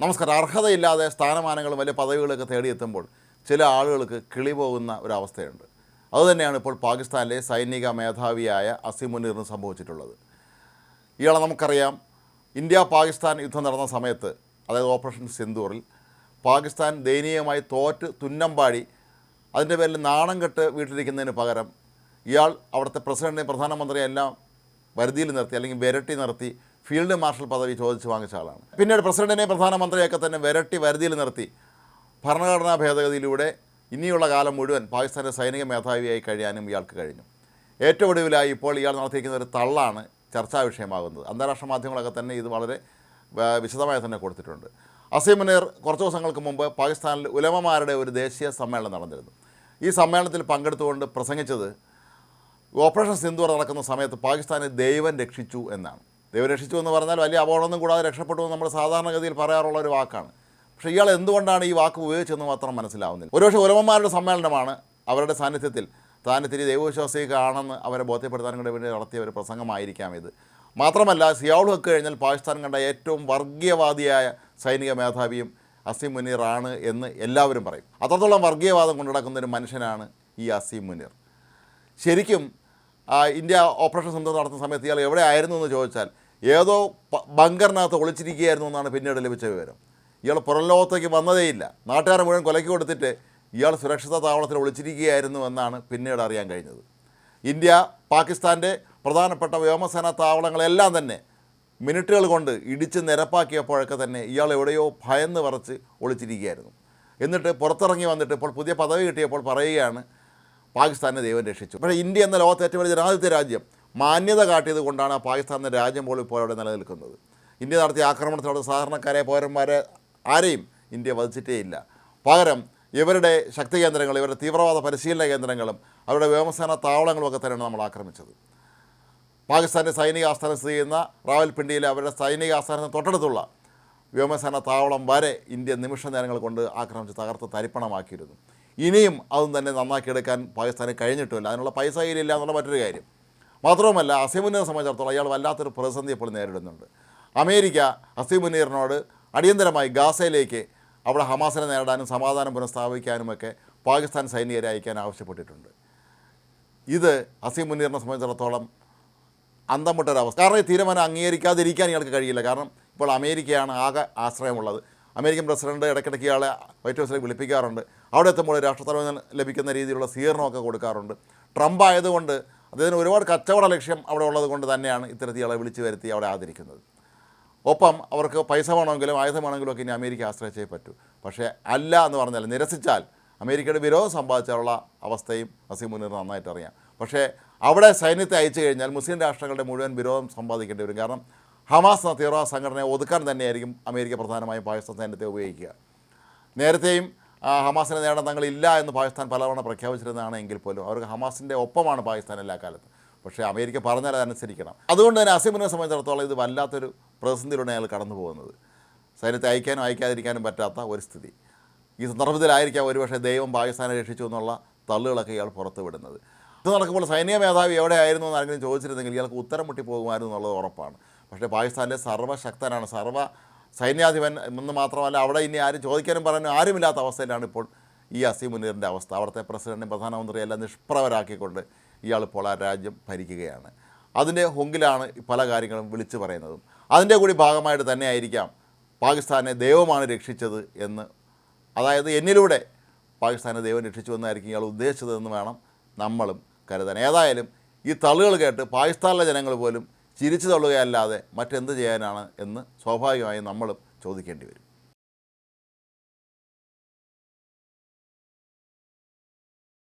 നമസ്കാരം. അർഹതയില്ലാതെ സ്ഥാനമാനങ്ങളും വലിയ പദവികളൊക്കെ തേടിയെത്തുമ്പോൾ ചില ആളുകൾക്ക് കിളി പോകുന്ന ഒരവസ്ഥയുണ്ട്. അതുതന്നെയാണ് ഇപ്പോൾ പാകിസ്ഥാനിലെ സൈനിക മേധാവിയായ അസിമുനീറിന് സംഭവിച്ചിട്ടുള്ളത്. ഇയാളെ നമുക്കറിയാം. ഇന്ത്യ പാകിസ്ഥാൻ യുദ്ധം നടന്ന സമയത്ത് അതായത് ഓപ്പറേഷൻ സിന്ദൂറിൽ പാകിസ്ഥാൻ ദയനീയമായി തോറ്റ് തുന്നമ്പാടി അതിന്റെ പേരിൽ നാണം കെട്ട് വീട്ടിലിരിക്കുന്നതിന് പകരം ഇയാൾ അവിടുത്തെ പ്രസിഡന്റിനെയും പ്രധാനമന്ത്രിയെല്ലാം വരുതിയിൽ നിർത്തി അല്ലെങ്കിൽ വിരട്ടി നിർത്തി ഫീൽഡ് മാർഷൽ പദവി ചോദിച്ച് വാങ്ങിച്ച ആളാണ്. പിന്നീട് പ്രസിഡന്റിനെ പ്രധാനമന്ത്രിയൊക്കെ തന്നെ വിരട്ടി വരുതിയിൽ നിർത്തി. ഭരണഘടനാ ഭേദഗതിയിലൂടെ ഇനിയുള്ള കാലം മുഴുവൻ പാകിസ്ഥാന്റെ സൈനിക മേധാവിയായി കഴിയാനും ഇയാൾക്ക് കഴിഞ്ഞു. ഏറ്റവും ഒടുവിലായി ഇപ്പോൾ ഇയാൾ നടത്തിയിരിക്കുന്ന ഒരു തള്ളാണ് ചർച്ചാ വിഷയമാകുന്നത്. അന്താരാഷ്ട്ര മാധ്യമങ്ങളൊക്കെ തന്നെ ഇത് വളരെ വിശദമായി തന്നെ കൊടുത്തിട്ടുണ്ട്. അസീം മുനീർ കുറച്ച് ദിവസങ്ങൾക്ക് മുമ്പ് പാകിസ്ഥാനിൽ ഉലമമാരുടെ ഒരു ദേശീയ സമ്മേളനം നടന്നിരുന്നു. ഈ സമ്മേളനത്തിൽ പങ്കെടുത്തുകൊണ്ട് പ്രസംഗിച്ചത് ഓപ്പറേഷൻ സിന്ദൂർ നടക്കുന്ന സമയത്ത് പാകിസ്ഥാനെ ദൈവം രക്ഷിച്ചു എന്നാണ്. ദൈവം രക്ഷിച്ചു എന്ന് പറഞ്ഞാൽ വലിയ അപകടമൊന്നും കൂടാതെ രക്ഷപ്പെട്ടു എന്ന് നമ്മൾ സാധാരണഗതിയിൽ പറയാറുള്ള ഒരു വാക്കാണ്. പക്ഷേ ഇയാൾ എന്തുകൊണ്ടാണ് ഈ വാക്ക് ഉപയോഗിച്ചതെന്ന് മാത്രം മനസ്സിലാവുന്നില്ല. ഒരുപക്ഷെ ഉലമന്മാരുടെ സമ്മേളനമാണ് അവരുടെ സാന്നിധ്യത്തിൽ താൻ ഇത്തിരി ദൈവവിശ്വാസികളാണെന്ന് അവരെ ബോധ്യപ്പെടുത്താനും കൂടെ വേണ്ടി നടത്തിയ ഒരു പ്രസംഗമായിരിക്കാം ഇത്. മാത്രമല്ല സിയാൾ ഹക്ക് കഴിഞ്ഞാൽ പാകിസ്ഥാൻ കണ്ട ഏറ്റവും വർഗീയവാദിയായ സൈനിക മേധാവിയും അസീം ആണ് എന്ന് എല്ലാവരും പറയും. അത്രത്തോളം വർഗീയവാദം കൊണ്ടുനടക്കുന്ന ഒരു മനുഷ്യനാണ് ഈ അസീം മുനീർ. ശരിക്കും ഇന്ത്യ ഓപ്പറേഷൻ സിന്ധു നടത്തുന്ന സമയത്ത് ഇയാൾ എവിടെ ആയിരുന്നു എന്ന് ചോദിച്ചാൽ ഏതോ ബങ്കറിനകത്ത് ഒളിച്ചിരിക്കുകയായിരുന്നു എന്നാണ് പിന്നീട് ലഭിച്ച വിവരം. ഇയാൾ പുറം ലോകത്തേക്ക് വന്നതേയില്ല നാട്ടുകാരെ മുഴുവൻ കൊലയ്ക്ക് കൊടുത്തിട്ട് ഇയാൾ സുരക്ഷിത താവളത്തിൽ ഒളിച്ചിരിക്കുകയായിരുന്നു എന്നാണ് പിന്നീട് അറിയാൻ കഴിഞ്ഞത്. ഇന്ത്യ പാകിസ്ഥാന്റെ പ്രധാനപ്പെട്ട വ്യോമസേനാ താവളങ്ങളെല്ലാം തന്നെ മിനിറ്റുകൾ കൊണ്ട് ഇടിച്ച് നിരപ്പാക്കിയപ്പോഴൊക്കെ തന്നെ ഇയാൾ എവിടെയോ ഭയന്ന് പറച്ച് ഒളിച്ചിരിക്കുകയായിരുന്നു. എന്നിട്ട് പുറത്തിറങ്ങി വന്നിട്ട് ഇപ്പോൾ പുതിയ പദവി കിട്ടിയപ്പോൾ പറയുകയാണ് പാകിസ്ഥാനെ ദൈവം രക്ഷിച്ചു. പക്ഷേ ഇന്ത്യ എന്ന ലോകത്തെ ഏറ്റവും വലിയ ജനാധിപത്യ രാജ്യം മാന്യത കാട്ടിയത് കൊണ്ടാണ് എന്ന രാജ്യം പോലും ഇപ്പോൾ അവിടെ നിലനിൽക്കുന്നത്. ഇന്ത്യ നടത്തിയ ആക്രമണത്തിലൂടെ സാധാരണക്കാരെ പൗരന്മാരെ ആരെയും ഇന്ത്യ വധിച്ചിട്ടേ ഇല്ല. പകരം ഇവരുടെ ശക്തി കേന്ദ്രങ്ങൾ ഇവരുടെ തീവ്രവാദ പരിശീലന കേന്ദ്രങ്ങളും അവരുടെ വ്യോമസേന താവളങ്ങളും ഒക്കെ തന്നെയാണ് നമ്മൾ ആക്രമിച്ചത്. പാകിസ്ഥാന്റെ സൈനിക ആസ്ഥാനം സ്ഥിതി ചെയ്യുന്ന റാവൽപിണ്ടിയിലെ അവരുടെ സൈനിക ആസ്ഥാനത്തിന് തൊട്ടടുത്തുള്ള വ്യോമസേന താവളം വരെ ഇന്ത്യ നിമിഷ നേരങ്ങൾ കൊണ്ട് ആക്രമിച്ച് തകർത്ത് തരിപ്പണമാക്കിയിരുന്നു. ഇനിയും അതും തന്നെ നന്നാക്കിയെടുക്കാൻ പാകിസ്ഥാന് കഴിഞ്ഞിട്ടുമില്ല. അതിനുള്ള പൈസ കയ്യിലില്ല എന്നുള്ള മറ്റൊരു കാര്യം. മാത്രവുമല്ല അസീമുനീർ സംബന്ധിച്ചിടത്തോളം അയാൾ വല്ലാത്തൊരു പ്രതിസന്ധി ഇപ്പോൾ നേരിടുന്നുണ്ട്. അമേരിക്ക അസീമുനീറിനോട് അടിയന്തരമായി ഗാസയിലേക്ക് അവിടെ ഹമാസിനെ നേരിടാനും സമാധാനം പുനഃസ്ഥാപിക്കാനുമൊക്കെ പാകിസ്ഥാൻ സൈനികരെ അയക്കാൻ ആവശ്യപ്പെട്ടിട്ടുണ്ട്. ഇത് അസീം മുനീറിനെ സംബന്ധിച്ചിടത്തോളം അന്തംമുട്ടൊരവസ്ഥ. കാരണം ഈ തീരുമാനം അംഗീകരിക്കാതിരിക്കാൻ ഇയാൾക്ക് കഴിയില്ല. കാരണം ഇപ്പോൾ അമേരിക്കയാണ് ആകെ ആശ്രയമുള്ളത്. അമേരിക്കൻ പ്രസിഡന്റ് ഇടയ്ക്കിടയ്ക്ക് ഇയാളെ വൈറ്റ് ഹൗസിലേക്ക് വിളിപ്പിക്കാറുണ്ട്. അവിടെ എത്തുമ്പോൾ രാഷ്ട്രത്തലവൻ ലഭിക്കുന്ന രീതിയിലുള്ള സ്വീകരണമൊക്കെ കൊടുക്കാറുണ്ട്. ട്രംപ് ആയതുകൊണ്ട് അദ്ദേഹത്തിന് ഒരുപാട് കച്ചവട ലക്ഷ്യം അവിടെ ഉള്ളത് കൊണ്ട് തന്നെയാണ് ഇത്തരത്തിൽ ഇയാളെ വിളിച്ചു വരുത്തി അവിടെ ആദരിക്കുന്നത്. ഒപ്പം അവർക്ക് പൈസ വേണമെങ്കിലും ആയുധം വേണമെങ്കിലും ഒക്കെ ഇനി അമേരിക്ക ആശ്രയിച്ചേ പറ്റൂ. പക്ഷേ അല്ല എന്ന് പറഞ്ഞാൽ നിരസിച്ചാൽ അമേരിക്കയുടെ വിരോധം സമ്പാദിച്ചുള്ള അവസ്ഥയും അസീം മുനീർ നന്നായിട്ട് അറിയാം. പക്ഷേ അവിടെ സൈന്യത്തെ അയച്ചു കഴിഞ്ഞാൽ മുസ്ലിം രാഷ്ട്രങ്ങളുടെ മുഴുവൻ വിരോധം സമ്പാദിക്കേണ്ടി വരും. കാരണം ഹമാസ് എന്ന തീവ്രവാദ സംഘടനയെ ഒതുക്കാൻ തന്നെയായിരിക്കും അമേരിക്ക പ്രധാനമായും പാകിസ്ഥാൻ സൈന്യത്തെ ഉപയോഗിക്കുക. നേരത്തെയും ഹമാസിനെ നേടാൻ തങ്ങളില്ല എന്ന് പാകിസ്ഥാൻ പലതവണ പ്രഖ്യാപിച്ചിരുന്നതാണ് എങ്കിൽ പോലും അവർക്ക് ഹമാസിന്റെ ഒപ്പമാണ് പാകിസ്ഥാൻ എല്ലാ കാലത്തും. പക്ഷേ അമേരിക്ക പറഞ്ഞാൽ അതനുസരിക്കണം. അതുകൊണ്ട് തന്നെ അസീമിനെ സംബന്ധിച്ചിടത്തോളം ഇത് വല്ലാത്തൊരു പ്രതിസന്ധിയിലൂടെ അയാൾ കടന്നു പോകുന്നത് സൈന്യത്തെ അയക്കാനും അയക്കാതിരിക്കാനും പറ്റാത്ത ഒരു സ്ഥിതി. ഈ സന്ദർഭത്തിലായിരിക്കാം ഒരുപക്ഷെ ദൈവം പാകിസ്ഥാനെ രക്ഷിച്ചു എന്നുള്ള തള്ളുകളൊക്കെ ഇയാൾ പുറത്തു വിടുന്നത്. ഇത് നടക്കുമ്പോൾ സൈനിക മേധാവി എവിടെയായിരുന്നു എന്ന് ചോദിച്ചിരുന്നെങ്കിൽ ഇയാൾക്ക് ഉത്തരം മുട്ടി പോകുമായിരുന്നു എന്നുള്ളത് ഉറപ്പാണ്. പക്ഷേ പാകിസ്ഥാനിലെ സർവശക്തനാണ് സർവ സൈന്യാധിപൻ എന്ന് മാത്രമല്ല അവിടെ ഇനി ആരും ചോദിക്കാനും പറയാനും ആരുമില്ലാത്ത അവസ്ഥയിലാണ് ഇപ്പോൾ ഈ അസീം മുനീറിന്റെ അവസ്ഥ. അവിടുത്തെ പ്രസിഡന്റും പ്രധാനമന്ത്രിയും എല്ലാം നിഷ്പ്രവരാക്കിക്കൊണ്ട് ഇയാൾ ഇപ്പോൾ ആ രാജ്യം ഭരിക്കുകയാണ്. അതിന്റെ ഹുങ്കിലാണ് പല കാര്യങ്ങളും വിളിച്ചു പറയുന്നതും. അതിന്റെ കൂടി ഭാഗമായിട്ട് തന്നെ ആയിരിക്കാം പാകിസ്ഥാനെ ദൈവമാണ് രക്ഷിച്ചത് എന്ന്. അതായത് എന്നിലൂടെ പാകിസ്ഥാനെ ദൈവം രക്ഷിച്ചു എന്നായിരിക്കും ഇയാൾ ഉദ്ദേശിച്ചതെന്ന് വേണം നമ്മളും കരുതാൻ. ഏതായാലും ഈ തള്ളുകൾ കേട്ട് പാകിസ്ഥാനിലെ ജനങ്ങൾ പോലും ചിരിച്ചു തള്ളുകയല്ലാതെ മറ്റെന്ത് ചെയ്യാനാണ് എന്ന് സ്വാഭാവികമായും നമ്മളും ചോദിക്കേണ്ടി വരും.